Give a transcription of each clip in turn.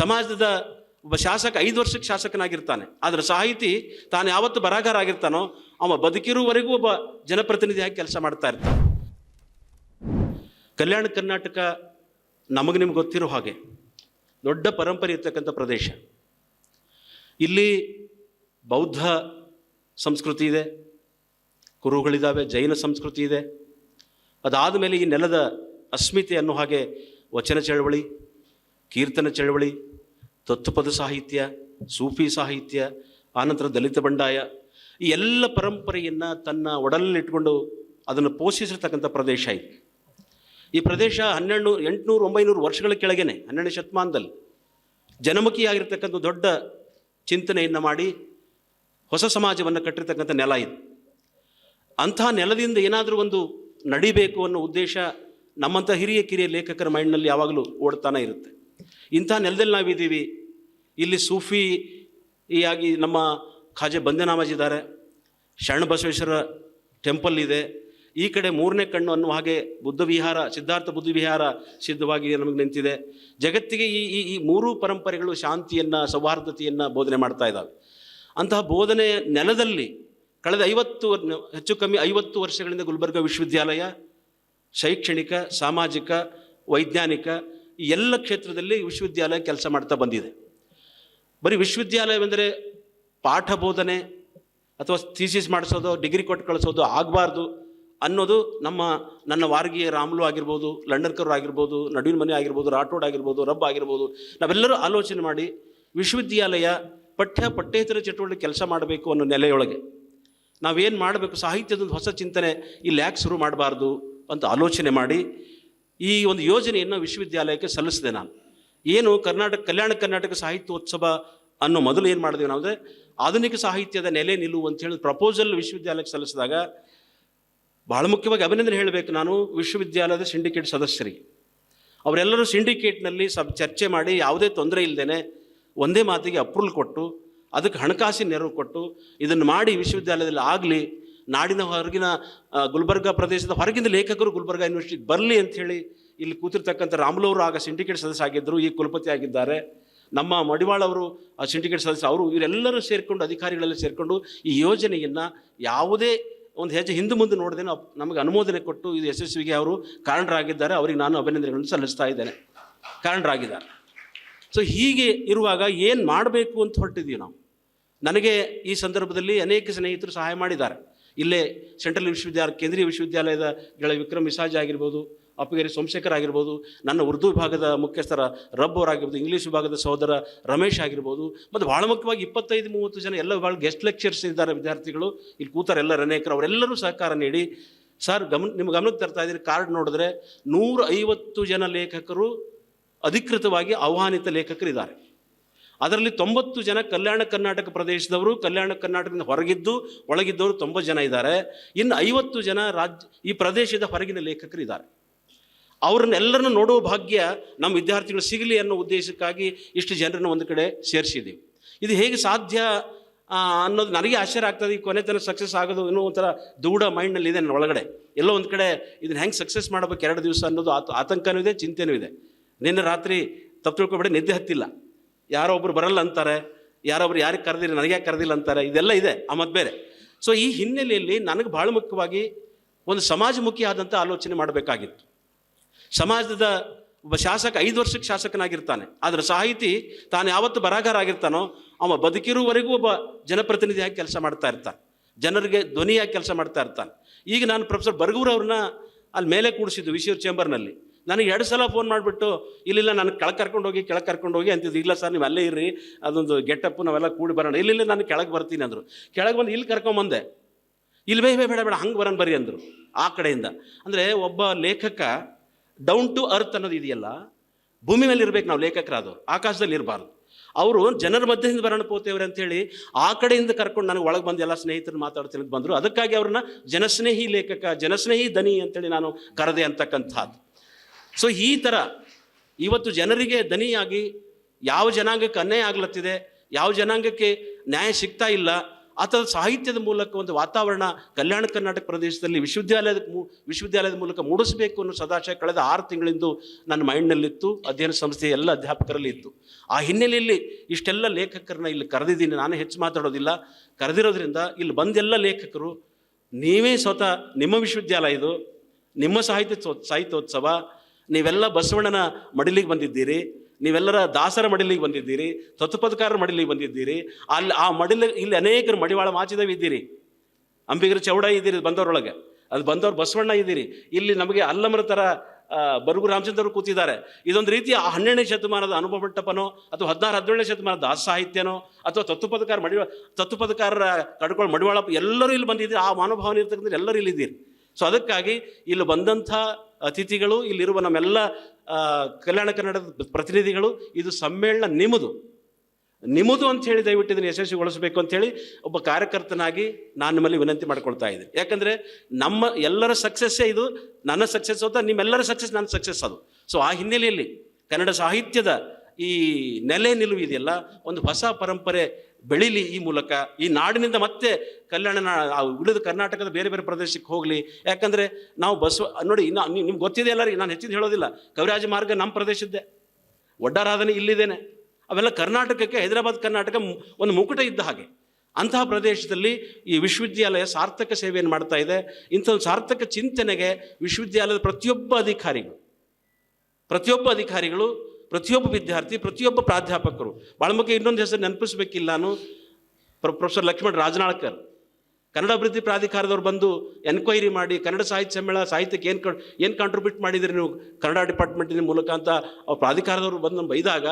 ಸಮಾಜದ ಒಬ್ಬ ಶಾಸಕ, ಐದು ವರ್ಷಕ್ಕೆ ಶಾಸಕನಾಗಿರ್ತಾನೆ. ಆದರೆ ಸಾಹಿತಿ ತಾನು ಯಾವತ್ತು ಬರಹಗಾರ ಆಗಿರ್ತಾನೋ, ಅವ ಬದುಕಿರುವವರೆಗೂ ಒಬ್ಬ ಜನಪ್ರತಿನಿಧಿಯಾಗಿ ಕೆಲಸ ಮಾಡ್ತಾ ಇರ್ತಾನೆ. ಕಲ್ಯಾಣ ಕರ್ನಾಟಕ ನಮಗೆ ನಿಮ್ಗೆ ಗೊತ್ತಿರೋ ಹಾಗೆ, ದೊಡ್ಡ ಪರಂಪರೆ ಇರ್ತಕ್ಕಂಥ ಪ್ರದೇಶ. ಇಲ್ಲಿ ಬೌದ್ಧ ಸಂಸ್ಕೃತಿ ಇದೆ ಕುರುಗಳಿದ್ದಾವೆ ಜೈನ ಸಂಸ್ಕೃತಿ ಇದೆ. ಅದಾದ ಮೇಲೆ ಈ ನೆಲದ ಅಸ್ಮಿತೆ ಅನ್ನೋ ಹಾಗೆ ವಚನ ಚಳವಳಿ ಕೀರ್ತನ ಚಳವಳಿ, ತತ್ವಪದ ಸಾಹಿತ್ಯ, ಸೂಫಿ ಸಾಹಿತ್ಯ, ಆನಂತರ ದಲಿತ ಬಂಡಾಯ, ಈ ಎಲ್ಲ ಪರಂಪರೆಯನ್ನು ತನ್ನ ಒಡಲಲ್ಲಿಟ್ಕೊಂಡು ಅದನ್ನು ಪೋಷಿಸಿರ್ತಕ್ಕಂಥ ಪ್ರದೇಶ ಇದು ಈ ಪ್ರದೇಶ ಹನ್ನೆರಡು, ಎಂಟುನೂರು, ಒಂಬೈನೂರು ವರ್ಷಗಳ ಕೆಳಗೇನೆ, ಹನ್ನೆರಡನೇ ಶತಮಾನದಲ್ಲಿ ಜನಮುಖಿಯಾಗಿರ್ತಕ್ಕಂಥ ದೊಡ್ಡ ಚಿಂತನೆಯನ್ನು ಮಾಡಿ ಹೊಸ ಸಮಾಜವನ್ನು ಕಟ್ಟಿರ್ತಕ್ಕಂಥ ನೆಲ ಇದು. ಅಂಥ ನೆಲದಿಂದ ಏನಾದರೂ ಒಂದು ನಡಿಬೇಕು ಅನ್ನೋ ಉದ್ದೇಶ ನಮ್ಮಂಥ ಹಿರಿಯ ಕಿರಿಯ ಲೇಖಕರ ಮೈಂಡ್ನಲ್ಲಿ ಯಾವಾಗಲೂ ಓಡ್ತಾನೆ ಇರುತ್ತೆ. ಇಂಥ ನೆಲದಲ್ಲಿ ನಾವಿದ್ದೀವಿ. ಇಲ್ಲಿ ಸೂಫಿ ಆಗಿ ನಮ್ಮ ಖಾಜೆ ಬಂದೆನಾಮಾಜ್ ಇದ್ದಾರೆ. ಶರಣ ಬಸವೇಶ್ವರ ಟೆಂಪಲ್ ಇದೆ. ಈ ಕಡೆ ಮೂರನೇ ಕಣ್ಣು ಅನ್ನುವ ಹಾಗೆ ಬುದ್ಧ ವಿಹಾರ, ಸಿದ್ಧಾರ್ಥ ಬುದ್ಧ ವಿಹಾರ ಸಿದ್ಧವಾಗಿ ನಮಗೆ ನಿಂತಿದೆ ಜಗತ್ತಿಗೆ ಈ ಈ ಈ ಮೂರೂ ಪರಂಪರೆಗಳು ಶಾಂತಿಯನ್ನು, ಸೌಹಾರ್ದತೆಯನ್ನು ಬೋಧನೆ ಮಾಡ್ತಾ ಇದ್ದಾವೆ. ಅಂತಹ ಬೋಧನೆ ನೆಲದಲ್ಲಿ ಕಳೆದ ಐವತ್ತು ಹೆಚ್ಚು ಕಮ್ಮಿ ಐವತ್ತು ವರ್ಷಗಳಿಂದ ಗುಲ್ಬರ್ಗ ವಿಶ್ವವಿದ್ಯಾಲಯ ಶೈಕ್ಷಣಿಕ, ಸಾಮಾಜಿಕ, ವೈಜ್ಞಾನಿಕ ಈ ಎಲ್ಲ ಕ್ಷೇತ್ರದಲ್ಲಿ ವಿಶ್ವವಿದ್ಯಾಲಯ ಕೆಲಸ ಮಾಡ್ತಾ ಬಂದಿದೆ. ಬರೀ ವಿಶ್ವವಿದ್ಯಾಲಯವೆಂದರೆ ಪಾಠ ಬೋಧನೆ ಅಥವಾ ಥೀಸಿಸ್ ಮಾಡಿಸೋದು ಡಿಗ್ರಿ ಕೊಟ್ಟು ಕಳಿಸೋದು ಆಗಬಾರ್ದು ಅನ್ನೋದು ನಮ್ಮ, ನನ್ನ ವಾರ್ಗಿಯ ರಾಮ್ಲು ಆಗಿರ್ಬೋದು, ಲಂಡನ್ಕರ್ ಆಗಿರ್ಬೋದು, ನಡುವಿನ ಮನೆ ಆಗಿರ್ಬೋದು ರಾಠೋಡ್ ಆಗಿರ್ಬೋದು, ರಬ್ ಆಗಿರ್ಬೋದು, ನಾವೆಲ್ಲರೂ ಆಲೋಚನೆ ಮಾಡಿ ವಿಶ್ವವಿದ್ಯಾಲಯ ಪಠ್ಯ ಪಠ್ಯೇತರ ಚಟುವಟಿಕೆ ಕೆಲಸ ಮಾಡಬೇಕು ಅನ್ನೋ ನೆಲೆಯೊಳಗೆ ನಾವೇನು ಮಾಡಬೇಕು ಸಾಹಿತ್ಯದೊಂದು ಹೊಸ ಚಿಂತನೆ ಇಲ್ಲಿ ಯಾಕೆ ಶುರು ಮಾಡಬಾರ್ದು ಅಂತ ಆಲೋಚನೆ ಮಾಡಿ ಈ ಒಂದು ಯೋಜನೆಯನ್ನು ವಿಶ್ವವಿದ್ಯಾಲಯಕ್ಕೆ ಸಲ್ಲಿಸಿದೆ ನಾನು. ಏನು ಕರ್ನಾಟಕ, ಕಲ್ಯಾಣ ಕರ್ನಾಟಕ ಸಾಹಿತ್ಯೋತ್ಸವ ಅನ್ನೋ ಮೊದಲು ಏನು ಮಾಡಿದ್ವಿ ನಾವು ಅಂದರೆ ಆಧುನಿಕ ಸಾಹಿತ್ಯದ ನೆಲೆ ನಿಲುವು ಅಂತ ಹೇಳಿ ಪ್ರಪೋಸಲ್ ವಿಶ್ವವಿದ್ಯಾಲಯಕ್ಕೆ ಸಲ್ಲಿಸಿದಾಗ ಭಾಳ ಮುಖ್ಯವಾಗಿ ಅಭಿನಂದನೆ ಹೇಳಬೇಕು ನಾನು ವಿಶ್ವವಿದ್ಯಾಲಯದ ಸಿಂಡಿಕೇಟ್ ಸದಸ್ಯರಿಗೆ. ಅವರೆಲ್ಲರೂ ಸಿಂಡಿಕೇಟ್ನಲ್ಲಿ ಸಬ್ ಚರ್ಚೆ ಮಾಡಿ ಯಾವುದೇ ತೊಂದರೆ ಇಲ್ಲದೇನೆ ಒಂದೇ ಮಾತಿಗೆ ಅಪ್ರೂವಲ್ ಕೊಟ್ಟು, ಅದಕ್ಕೆ ಹಣಕಾಸಿನ ನೆರವು ಕೊಟ್ಟು, ಇದನ್ನು ಮಾಡಿ ವಿಶ್ವವಿದ್ಯಾಲಯದಲ್ಲಿ ಆಗಲಿ, ನಾಡಿನ ಹೊರಗಿನ ಗುಲ್ಬರ್ಗ ಪ್ರದೇಶದ ಹೊರಗಿನ ಲೇಖಕರು ಗುಲ್ಬರ್ಗ ಯೂನಿವರ್ಸಿಟಿಗೆ ಬರಲಿ ಅಂಥೇಳಿ ಇಲ್ಲಿ ಕೂತಿರ್ತಕ್ಕಂಥ ರಾಮುಲು ಆಗ ಸಿಂಡಿಕೇಟ್ ಸದಸ್ಯ ಆಗಿದ್ದರು ಈ ಕುಲಪತಿ ಆಗಿದ್ದಾರೆ. ನಮ್ಮ ಮಡಿವಾಳ ಅವರು ಸಿಂಡಿಕೇಟ್ ಸದಸ್ಯ, ಅವರು ಇವರೆಲ್ಲರೂ ಸೇರಿಕೊಂಡು, ಅಧಿಕಾರಿಗಳೆಲ್ಲ ಸೇರಿಕೊಂಡು ಈ ಯೋಜನೆಯನ್ನು ಯಾವುದೇ ಒಂದು ಹೆಜ್ಜೆ ಹಿಂದೆ ಮುಂದೆ ನೋಡದೆ ನಮಗೆ ಅನುಮೋದನೆ ಕೊಟ್ಟು ಇದು ಯಶಸ್ವಿಗೆ ಅವರು ಕಾರಣರಾಗಿದ್ದಾರೆ. ಅವರಿಗೆ ನಾನು ಅಭಿನಂದನೆಗಳನ್ನು ಸಲ್ಲಿಸ್ತಾ ಇದ್ದೇನೆ. ಕಾರಣರಾಗಿದ್ದಾರೆ. ಸೊ ಹೀಗೆ ಇರುವಾಗ ಏನು ಮಾಡಬೇಕು ಅಂತ ಹೊರಟಿದ್ದೀವಿ ನಾವು. ನನಗೆ ಈ ಸಂದರ್ಭದಲ್ಲಿ ಅನೇಕ ಸ್ನೇಹಿತರು ಸಹಾಯ ಮಾಡಿದ್ದಾರೆ. ಇಲ್ಲೇ ಸೆಂಟ್ರಲ್ ವಿಶ್ವವಿದ್ಯಾಲಯ, ಕೇಂದ್ರೀಯ ವಿಶ್ವವಿದ್ಯಾಲಯದ ಗೆಳ ವಿಕ್ರಮ್ ಮಿಸಾಜ್ ಆಗಿರ್ಬೋದು ಅಪ್ಪಗೇರಿ ಸೋಮಶೇಖರ್ ಆಗಿರ್ಬೋದು, ನನ್ನ ಉರ್ದು ವಿಭಾಗದ ಮುಖ್ಯಸ್ಥರ ರಬ್ ಅವರಾಗಿರ್ಬೋದು ಇಂಗ್ಲೀಷ್ ವಿಭಾಗದ ಸಹೋದರ ರಮೇಶ್ ಆಗಿರ್ಬೋದು, ಮತ್ತು ಭಾಳ ಮುಖ್ಯವಾಗಿ ಇಪ್ಪತ್ತೈದು, ಮೂವತ್ತು ಜನ ಎಲ್ಲ ಭಾಳ ಗೆಸ್ಟ್ ಲೆಕ್ಚರ್ಸ್ ಇದ್ದಾರೆ ವಿದ್ಯಾರ್ಥಿಗಳು. ಇಲ್ಲಿ ಕೂತಾರೆ ಎಲ್ಲ ರನೇಕರ್ ಅವರೆಲ್ಲರೂ ಸಹಕಾರ ನೀಡಿ. ಸರ್ ಗಮನ ನಿಮ್ಮ ಗಮನಕ್ಕೆ ತರ್ತಾ ಇದ್ದೀನಿ ಕಾರ್ಡ್ ನೋಡಿದ್ರೆ ನೂರ ಐವತ್ತು ಜನ ಲೇಖಕರು ಅಧಿಕೃತವಾಗಿ ಆಹ್ವಾನಿತ ಲೇಖಕರಿದ್ದಾರೆ. ಅದರಲ್ಲಿ ತೊಂಬತ್ತು ಜನ ಕಲ್ಯಾಣ ಕರ್ನಾಟಕ ಪ್ರದೇಶದವರು, ಕಲ್ಯಾಣ ಕರ್ನಾಟಕದಿಂದ ಹೊರಗಿದ್ದು, ಒಳಗಿದ್ದವರು ತೊಂಬತ್ತು ಜನ ಇದ್ದಾರೆ. ಇನ್ನು ಐವತ್ತು ಜನ ರಾಜ್ಯ, ಈ ಪ್ರದೇಶದ ಹೊರಗಿನ ಲೇಖಕರಿದ್ದಾರೆ. ಅವ್ರನ್ನೆಲ್ಲರನ್ನು ನೋಡುವ ಭಾಗ್ಯ ನಮ್ಮ ವಿದ್ಯಾರ್ಥಿಗಳು ಸಿಗಲಿ ಅನ್ನೋ ಉದ್ದೇಶಕ್ಕಾಗಿ ಇಷ್ಟು ಜನರನ್ನು ಒಂದು ಕಡೆ ಸೇರಿಸಿದ್ದೀವಿ. ಇದು ಹೇಗೆ ಸಾಧ್ಯ ಅನ್ನೋದು ನನಗೆ ಆಶ್ಚರ್ಯ ಆಗ್ತದೆ. ಈ ಕೊನೆ ತನಕ ಸಕ್ಸಸ್ ಆಗೋದು ಇನ್ನೂ ಒಂಥರ ದೂಡ ಮೈಂಡ್ನಲ್ಲಿ ಇದೆ ನನ್ನ ಒಳಗಡೆ. ಎಲ್ಲೋ ಒಂದು ಕಡೆ ಇದನ್ನು ಹೆಂಗೆ ಸಕ್ಸಸ್ ಮಾಡಬೇಕು ಎರಡು ದಿವಸ ಅನ್ನೋದು ಆತ, ಆತಂಕನೂ ಇದೆ, ಚಿಂತೆನೂ ಇದೆ. ನಿನ್ನೆ ರಾತ್ರಿ ತಪ್ಪು ತಿಳ್ಕೊಬೇಡಿ, ನಿದ್ದೆ ಹತ್ತಿಲ್ಲ. ಯಾರೋ ಒಬ್ರು ಬರಲ್ಲ ಅಂತಾರೆ, ಯಾರೊಬ್ರು ಯಾರಿಗೆ ಕರೆದಿಲ್ಲ, ನನಗೆ ಕರೆದಿಲ್ಲ ಅಂತಾರೆ, ಇದೆಲ್ಲ ಇದೆ, ಆ ಮತ್ತು ಬೇರೆ. ಸೊ ಈ ಹಿನ್ನೆಲೆಯಲ್ಲಿ ನನಗೆ ಭಾಳ ಮುಖ್ಯವಾಗಿ ಒಂದು ಸಮಾಜಮುಖಿ ಆದಂಥ ಆಲೋಚನೆ ಮಾಡಬೇಕಾಗಿತ್ತು. ಸಮಾಜದ ಒಬ್ಬ ಶಾಸಕ, ಐದು ವರ್ಷಕ್ಕೆ ಶಾಸಕನಾಗಿರ್ತಾನೆ. ಆದರೆ ಸಾಹಿತಿ ತಾನು ಯಾವತ್ತು ಬರಹಗಾರ ಆಗಿರ್ತಾನೋ, ಅವ ಬದುಕಿರುವವರೆಗೂ ಒಬ್ಬ ಜನಪ್ರತಿನಿಧಿಯಾಗಿ ಕೆಲಸ ಮಾಡ್ತಾ ಇರ್ತಾನೆ. ಜನರಿಗೆ ಧ್ವನಿಯಾಗಿ ಕೆಲಸ ಮಾಡ್ತಾ ಇರ್ತಾನೆ. ಈಗ ನಾನು ಪ್ರೊಫೆಸರ್ ಬರ್ಗೂರ್ ಅವ್ರನ್ನ ಅಲ್ಲಿ ಮೇಲೆ ಕೂಡಿಸಿದ್ದು ವಿಶ್ವ ಚೇಂಬರ್ನಲ್ಲಿ. ನನಗೆ ಎರಡು ಸಲ ಫೋನ್ ಮಾಡಿಬಿಟ್ಟು, ಇಲ್ಲಿಲ್ಲ ನಾನು ಕೆಳಗೆ ಕರ್ಕೊಂಡು ಹೋಗಿ, ಕೆಳಗೆ ಕರ್ಕೊಂಡು ಹೋಗಿ ಅಂತಿದ್ದು, ಇಲ್ಲ ಸರ್, ನೀವು ಅಲ್ಲೇ ಇರ್ರಿ, ಅದೊಂದು ಗೆಟಪ್ಪು ನಾವೆಲ್ಲ ಕೂಡಿ ಬರೋಣ. ಇಲ್ಲಿಲ್ಲ ನಾನು ಕೆಳಗೆ ಬರ್ತೀನಿ ಅಂದರು. ಕೆಳಗೆ ಬಂದು ಇಲ್ಲಿ ಕರ್ಕೊಂಬಂದೆ ಇಲ್ಲಿ ಬೇಡ ಬೇಡ, ಹಂಗೆ ಬರೋಣ, ಬರ್ರಿ ಅಂದರು ಆ ಕಡೆಯಿಂದ. ಅಂದರೆ ಒಬ್ಬ ಲೇಖಕ ಡೌನ್ ಟು ಅರ್ತ್ ಅನ್ನೋದು ಇದೆಯಲ್ಲ ಭೂಮಿ ಮೇಲೆ ಇರ್ಬೇಕು ನಾವು ಲೇಖಕರಾದವ್ರು ಆಕಾಶದಲ್ಲಿ ಇರಬಾರ್ದು ಅವರು ಜನರ ಮಧ್ಯದಿಂದ ಬರೋಣ ಪೋತೇವ್ರೆ ಅಂತೇಳಿ ಆ ಕಡೆಯಿಂದ ಕರ್ಕೊಂಡು ನನಗೆ ಒಳಗೆ ಬಂದು ಎಲ್ಲ ಸ್ನೇಹಿತರು ಮಾತಾಡ್ತೀನಿ ಅಂತ ಬಂದರು. ಅದಕ್ಕಾಗಿ ಅವ್ರನ್ನ ಜನಸ್ನೇಹಿ ಲೇಖಕ, ಜನಸ್ನೇಹಿ ದನಿ ಅಂತೇಳಿ ನಾನು ಕರೆದೆ ಅಂತಕ್ಕಂಥದ್ದು. ಸೊ ಈ ಥರ ಇವತ್ತು ಜನರಿಗೆ ದನಿಯಾಗಿ ಯಾವ ಜನಾಂಗಕ್ಕೆ ಅನ್ಯಾಯ ಆಗ್ಲತ್ತಿದೆ, ಯಾವ ಜನಾಂಗಕ್ಕೆ ನ್ಯಾಯ ಸಿಗ್ತಾ ಇಲ್ಲ ಅಥವಾ ಸಾಹಿತ್ಯದ ಮೂಲಕ ಒಂದು ವಾತಾವರಣ ಕಲ್ಯಾಣ ಕರ್ನಾಟಕ ಪ್ರದೇಶದಲ್ಲಿ ವಿಶ್ವವಿದ್ಯಾಲಯದ ವಿಶ್ವವಿದ್ಯಾಲಯದ ಮೂಲಕ ಮೂಡಿಸಬೇಕು ಅನ್ನೋ ಸದಾಶಯ ಕಳೆದ ಆರು ತಿಂಗಳಿಂದ ನನ್ನ ಮೈಂಡ್ನಲ್ಲಿತ್ತು, ಅಧ್ಯಯನ ಸಂಸ್ಥೆಯ ಎಲ್ಲ ಅಧ್ಯಾಪಕರಲ್ಲಿ ಇತ್ತು. ಆ ಹಿನ್ನೆಲೆಯಲ್ಲಿ ಇಷ್ಟೆಲ್ಲ ಲೇಖಕರನ್ನ ಇಲ್ಲಿ ಕರೆದಿದ್ದೀನಿ, ನಾನು ಹೆಚ್ಚು ಮಾತಾಡೋದಿಲ್ಲ. ಕರೆದಿರೋದ್ರಿಂದ ಇಲ್ಲಿ ಬಂದೆಲ್ಲ ಲೇಖಕರು, ನೀವೇ ಸ್ವತಃ ನಿಮ್ಮ ವಿಶ್ವವಿದ್ಯಾಲಯ ಇದು, ನಿಮ್ಮ ಸಾಹಿತ್ಯ ಸಾಹಿತ್ಯೋತ್ಸವ, ನೀವೆಲ್ಲ ಬಸವಣ್ಣನ ಮಡಿಲಿಗೆ ಬಂದಿದ್ದೀರಿ. ನೀವೆಲ್ಲರ ದಾಸರ ಮಡಿಲಿಗೆ ಬಂದಿದ್ದೀರಿ, ತತ್ವಪದಕಾರರ ಮಡಿಲಿಗೆ ಬಂದಿದ್ದೀರಿ, ಅಲ್ಲಿ ಆ ಮಡಿಲಿ, ಇಲ್ಲಿ ಅನೇಕರು ಮಡಿವಾಳ ಮಾಚಿದವಿ ಇದ್ದೀರಿ. ಅಂಬಿಗರ ಚೌಡ ಇದ್ದೀರಿ ಬಂದವರೊಳಗೆ ಅದು ಬಂದವ್ರು ಬಸವಣ್ಣ ಇದ್ದೀರಿ. ಇಲ್ಲಿ ನಮಗೆ ಅಲ್ಲಮರ ಥರ ಬರುಗು ರಾಮಚಂದ್ರರು ಕೂತಿದ್ದಾರೆ. ಇದೊಂದು ರೀತಿಯ ಹನ್ನೆರಡನೇ ಶತಮಾನದ ಅನುಭವ ಮಂಟಪನೋ, ಅಥವಾ ಹದಿನಾರು, ಹದಿನೇಳನೇ ಶತಮಾನದ ದಾಸ ಸಾಹಿತ್ಯನೋ, ಅಥವಾ ತತ್ವಪದಕಾರ ಮಡಿವ, ತತ್ವಪದಕಾರರ ಕಡ್ಕೊಳ್ಳೋ ಮಡಿವಾಳಪ್ಪ ಎಲ್ಲರೂ ಇಲ್ಲಿ ಬಂದಿದ್ದೀರಿ. ಆ ಮನೋಭಾವನೆ ಇರ್ತಕ್ಕಂಥ ಎಲ್ಲರೂ ಇಲ್ಲಿದ್ದೀರಿ. ಸೊ ಅದಕ್ಕಾಗಿ ಇಲ್ಲಿ ಬಂದಂಥ ಅತಿಥಿಗಳು, ಇಲ್ಲಿರುವ ನಮ್ಮೆಲ್ಲ ಕಲ್ಯಾಣ ಕನ್ನಡದ ಪ್ರತಿನಿಧಿಗಳು, ಇದು ಸಮ್ಮೇಳನ ನಿಮ್ಮದು. ನಿಮ್ಮದು ಅಂತ ಹೇಳಿ ದಯವಿಟ್ಟು ಇದನ್ನು ಯಶಸ್ವಿಗೊಳಿಸಬೇಕು ಅಂತ ಹೇಳಿ ಒಬ್ಬ ಕಾರ್ಯಕರ್ತನಾಗಿ ನಾನು ನಿಮ್ಮಲ್ಲಿ ವಿನಂತಿ ಮಾಡ್ಕೊಳ್ತಾ ಇದ್ದೀನಿ. ಯಾಕಂದರೆ ನಮ್ಮ ಎಲ್ಲರ ಸಕ್ಸಸ್ಸೇ ಇದು, ನನ್ನ ಸಕ್ಸಸ್ ಅಂತ, ನಿಮ್ಮೆಲ್ಲರ ಸಕ್ಸಸ್ ನನ್ನ ಸಕ್ಸಸ್ ಅದು. ಸೊ ಆ ಹಿನ್ನೆಲೆಯಲ್ಲಿ ಕನ್ನಡ ಸಾಹಿತ್ಯದ ಈ ನೆಲೆ ನಿಲುವು ಇದೆಯಲ್ಲ, ಒಂದು ಹೊಸ ಪರಂಪರೆ ಬೆಳೀಲಿ ಈ ಮೂಲಕ. ಈ ನಾಡಿನಿಂದ ಮತ್ತೆ ಕಲ್ಯಾಣ ಉಳಿದ ಕರ್ನಾಟಕದ ಬೇರೆ ಬೇರೆ ಪ್ರದೇಶಕ್ಕೆ ಹೋಗಲಿ. ಯಾಕಂದರೆ ನಾವು ಬಸವ, ನೋಡಿ, ಇನ್ನು ನಿಮ್ಗೆ ಗೊತ್ತಿದೆ ಎಲ್ಲರಿಗೆ, ನಾನು ಹೆಚ್ಚಿನ ಹೇಳೋದಿಲ್ಲ. ಕವಿರಾಜ ಮಾರ್ಗ ನಮ್ಮ ಪ್ರದೇಶದ್ದೇ ಒಡ್ಡಾರಾಧನೆ ಇಲ್ಲಿದ್ದೇನೆ. ಅವೆಲ್ಲ ಕರ್ನಾಟಕಕ್ಕೆ, ಹೈದರಾಬಾದ್ ಕರ್ನಾಟಕ ಒಂದು ಮುಕುಟ ಇದ್ದ ಹಾಗೆ. ಅಂತಹ ಪ್ರದೇಶದಲ್ಲಿ ಈ ವಿಶ್ವವಿದ್ಯಾಲಯ ಸಾರ್ಥಕ ಸೇವೆಯನ್ನು ಮಾಡ್ತಾ ಇದೆ. ಇಂಥ ಸಾರ್ಥಕ ಚಿಂತನೆಗೆ ವಿಶ್ವವಿದ್ಯಾಲಯದ ಪ್ರತಿಯೊಬ್ಬ ಅಧಿಕಾರಿಗಳು ಪ್ರತಿಯೊಬ್ಬ ಅಧಿಕಾರಿಗಳು ಪ್ರತಿಯೊಬ್ಬ ವಿದ್ಯಾರ್ಥಿ, ಪ್ರತಿಯೊಬ್ಬ ಪ್ರಾಧ್ಯಾಪಕರು. ಮುಖ್ಯ ಇನ್ನೊಂದು ಹೆಸರು ನೆನಪಿಸ್ಬೇಕಿಲ್ಲ ನಾನು. Pro- professor Lakshman Rajanalkar. Kannada ಅಭಿವೃದ್ಧಿ ಪ್ರಾಧಿಕಾರದವ್ರು ಬಂದು ಎನ್ಕ್ವೈರಿ ಮಾಡಿ ಕನ್ನಡ ಸಾಹಿತ್ಯ ಸಮ್ಮೇಳನ ಸಾಹಿತ್ಯಕ್ಕೆ ಏನು ಏನು ಕಾಂಟ್ರಿಬ್ಯೂಟ್ ಮಾಡಿದ್ರಿ ನೀವು? ಕನ್ನಡ ಡಿಪಾರ್ಟ್ಮೆಂಟಿನ ಮೂಲಕ ಅಂತ ಅವ್ರ ಪ್ರಾಧಿಕಾರದವರು ಬಂದು ಬೈದಾಗ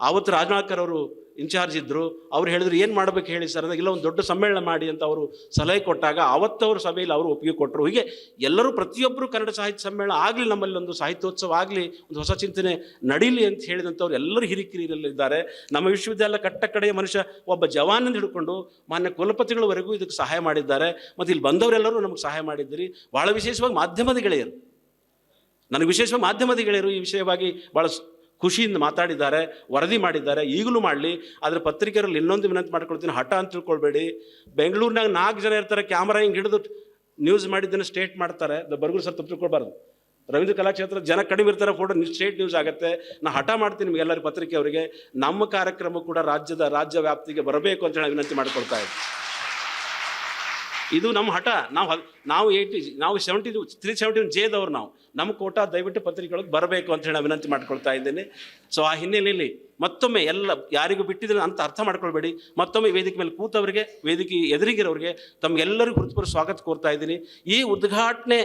ಆವತ್ತು ರಾಜನಾಳ್ಕರ್ ಅವರು ಇನ್ಚಾರ್ಜ್ ಇದ್ದರು ಅವ್ರು ಹೇಳಿದ್ರು, ಏನು ಮಾಡಬೇಕು ಹೇಳಿ ಸರ್ ಅಂದಾಗ ಇಲ್ಲ, ಒಂದು ದೊಡ್ಡ ಸಮ್ಮೇಳನ ಮಾಡಿ ಅಂತ ಅವರು ಸಲಹೆ ಕೊಟ್ಟಾಗ ಅವತ್ತವರು ಸಭೆಯಲ್ಲಿ ಅವರು ಒಪ್ಪಿಗೆ ಕೊಟ್ಟರು ಹೀಗೆ ಎಲ್ಲರೂ ಪ್ರತಿಯೊಬ್ಬರು ಕನ್ನಡ ಸಾಹಿತ್ಯ ಸಮ್ಮೇಳನ ಆಗಲಿ, ನಮ್ಮಲ್ಲಿ ಒಂದು ಸಾಹಿತ್ಯೋತ್ಸವ ಆಗಲಿ, ಒಂದು ಹೊಸ ಚಿಂತನೆ ನಡೀಲಿ ಅಂತ ಹೇಳಿದಂಥವ್ರು ಎಲ್ಲರೂ ಹಿರಿಕಿರಿಯಲ್ಲಿದ್ದಾರೆ ನಮ್ಮ ವಿಶ್ವವಿದ್ಯಾಲಯ ಕಟ್ಟ ಕಡೆಯ ಮನುಷ್ಯ ಒಬ್ಬ ಜವಾನಂದ ಹಿಡ್ಕೊಂಡು ಮಾನ್ಯ ಕುಲಪತಿಗಳವರೆಗೂ ಇದಕ್ಕೆ ಸಹಾಯ ಮಾಡಿದ್ದಾರೆ. ಮತ್ತು ಇಲ್ಲಿ ಬಂದವರೆಲ್ಲರೂ ನಮಗೆ ಸಹಾಯ ಮಾಡಿದ್ದೀರಿ. ಭಾಳ ವಿಶೇಷವಾಗಿ ಮಾಧ್ಯಮದ ಗೆಳೆಯರು. ನನಗೆ ವಿಶೇಷವಾಗಿ ಮಾಧ್ಯಮದ ಗೆಳೆಯರು ಈ ವಿಷಯವಾಗಿ ಭಾಳ ಖುಷಿಯಿಂದ ಮಾತಾಡಿದ್ದಾರೆ, ವರದಿ ಮಾಡಿದ್ದಾರೆ, ಈಗಲೂ ಮಾಡಲಿ. ಆದರೆ ಪತ್ರಿಕೆಯಲ್ಲಿ ಇನ್ನೊಂದು ವಿನಂತಿ ಮಾಡ್ಕೊಳ್ತೀನಿ, ಹಠ ಅಂತ ತಿಳ್ಕೊಳ್ಬೇಡಿ. ಬೆಂಗಳೂರಿನಾಗ ನಾಲ್ಕು ಜನ ಇರ್ತಾರೆ, ಕ್ಯಾಮ್ರಾ ಹಿಂಗೆ ಹಿಡಿದು ನ್ಯೂಸ್ ಮಾಡಿದ್ದನ್ನು ಸ್ಟೇಟ್ ಮಾಡ್ತಾರೆ. ಬರ್ಗುರು ಸರ್ ತಪ್ಪು ತಿಳ್ಕೊಳ್ಬಾರ್ದು. ರವೀಂದ್ರ ಕಲಾಕ್ಷೇತ್ರ, ಜನ ಕಡಿಮೆ ಇರ್ತಾರೆ ಫೋಟೋ ಸ್ಟೇಟ್ ನ್ಯೂಸ್ ಆಗುತ್ತೆ. ನಾ ಹಠ ಮಾಡ್ತೀನಿ ನಿಮಗೆಲ್ಲರಿಗೂ ಪತ್ರಿಕೆ ಅವರಿಗೆ ನಮ್ಮ ಕಾರ್ಯಕ್ರಮ ಕೂಡ ರಾಜ್ಯದ ರಾಜ್ಯ ವ್ಯಾಪ್ತಿಗೆ ಬರಬೇಕು ಅಂತ ಹೇಳಿ ವಿನಂತಿ ಮಾಡಿಕೊಳ್ತಾ ಇದ್ದೀನಿ. ಇದು ನಮ್ಮ ಹಠ. ನಾವು ಹಲ್ ನಾವು ಏಯ್ಟಿ, ನಾವು ಸೆವೆಂಟಿ ತ್ರೀ ಸೆವೆಂಟಿ ಜೇದವ್ರು ನಾವು. ನಮ್ಮ ಕೋಟ ದಯವಿಟ್ಟು ಪತ್ರಿಕೆಗಳಿಗೆ ಬರಬೇಕು ಅಂತ ಹೇಳಿ ವಿನಂತಿ ಮಾಡ್ಕೊಳ್ತಾ ಇದ್ದೇನೆ. ಸೊ ಆ ಹಿನ್ನೆಲೆಯಲ್ಲಿ ಮತ್ತೊಮ್ಮೆ ಎಲ್ಲ ಯಾರಿಗೂ ಬಿಟ್ಟಿದ್ರೆ ಅಂತ ಅರ್ಥ ಮಾಡ್ಕೊಳ್ಬೇಡಿ. ಮತ್ತೊಮ್ಮೆ ವೇದಿಕೆ ಮೇಲೆ ಕೂತವರಿಗೆ, ವೇದಿಕೆ ಎದುರಿಗಿರೋರಿಗೆ ತಮಗೆಲ್ಲರಿಗೂ ಹೃತ್ಪೂರ್ವ ಸ್ವಾಗತ ಕೋರ್ತಾ ಇದ್ದೀನಿ. ಈ ಉದ್ಘಾಟನೆ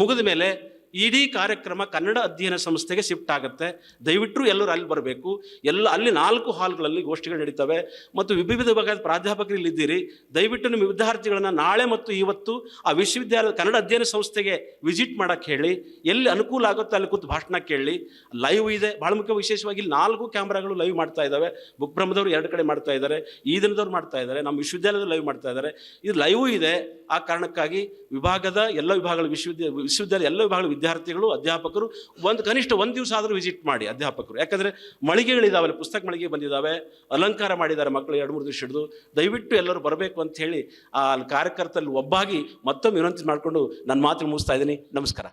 ಮುಗಿದ ಮೇಲೆ ಇಡೀ ಕಾರ್ಯಕ್ರಮ ಕನ್ನಡ ಅಧ್ಯಯನ ಸಂಸ್ಥೆಗೆ ಶಿಫ್ಟ್ ಆಗುತ್ತೆ. ದಯವಿಟ್ಟು ಎಲ್ಲರೂ ಅಲ್ಲಿ ಬರಬೇಕು. ಎಲ್ಲ, ಅಲ್ಲಿ ನಾಲ್ಕು ಹಾಲ್ಗಳಲ್ಲಿ ಗೋಷ್ಠಿಗಳು ನಡೀತವೆ. ಮತ್ತು ವಿವಿಧ ಭಾಗದ ಪ್ರಾಧ್ಯಾಪಕರು ಇಲ್ಲಿದ್ದೀರಿ ದಯವಿಟ್ಟು ನಿಮ್ಮ ವಿದ್ಯಾರ್ಥಿಗಳನ್ನು ನಾಳೆ ಮತ್ತು ಇವತ್ತು ಆ ವಿಶ್ವವಿದ್ಯಾಲಯ, ಕನ್ನಡ ಅಧ್ಯಯನ ಸಂಸ್ಥೆಗೆ ವಿಸಿಟ್ ಮಾಡೋಕ್ಕೆ ಹೇಳಿ. ಎಲ್ಲಿ ಅನುಕೂಲ ಆಗುತ್ತೋ ಅಲ್ಲಿ ಕೂತು ಭಾಷಣ ಕೇಳಿ. ಲೈವ್ ಇದೆ. ಭಾಳ ಮುಖ್ಯ ವಿಶೇಷವಾಗಿ ನಾಲ್ಕು ಕ್ಯಾಮ್ರಾಗಳು ಲೈವ್ ಮಾಡ್ತಾ ಇದ್ದಾವೆ. ಬುಕ್ ಬ್ರಹ್ಮದವರು ಎರಡು ಕಡೆ ಮಾಡ್ತಾ ಇದ್ದಾರೆ. ಈ ದಿನದವ್ರು ಮಾಡ್ತಾ ಇದ್ದಾರೆ. ನಮ್ಮ ವಿಶ್ವವಿದ್ಯಾಲಯದಲ್ಲಿ ಲೈವ್ ಮಾಡ್ತಾ ಇದ್ದಾರೆ. ಇದು ಲೈವ್ ಇದೆ. ಆ ಕಾರಣಕ್ಕಾಗಿ ವಿಭಾಗದ ಎಲ್ಲ ವಿಭಾಗಗಳ ವಿಶ್ವವಿದ್ಯಾಲಯ ವಿಶ್ವವಿದ್ಯಾಲಯ ಎಲ್ಲ ವಿಭಾಗಗಳ ವಿದ್ಯಾರ್ಥಿಗಳು, ಅಧ್ಯಾಪಕರು ಒಂದು ಕನಿಷ್ಠ ಒಂದು ದಿವಸ ಆದರೂ ವಿಸಿಟ್ ಮಾಡಿ ಅಧ್ಯಾಪಕರು. ಯಾಕಂದರೆ ಮಳಿಗೆಗಳಿದಾವಲ್ಲ ಪುಸ್ತಕ ಮಳಿಗೆ ಬಂದಿದ್ದಾವೆ ಅಲಂಕಾರ ಮಾಡಿದ್ದಾರೆ ಮಕ್ಕಳು ಎರಡು, ಮೂರು ದಿವಸ ಹಿಡಿದು. ದಯವಿಟ್ಟು ಎಲ್ಲರೂ ಬರಬೇಕು ಅಂತ ಹೇಳಿ ಆ ಕಾರ್ಯಕರ್ತರಲ್ಲಿ ಒಬ್ಬಾಗಿ ಮತ್ತೊಮ್ಮೆ ವಿನಂತಿ ಮಾಡಿಕೊಂಡು ನನ್ನ ಮಾತು ಮುಗಿಸ್ತಾ ಇದ್ದೀನಿ. ನಮಸ್ಕಾರ.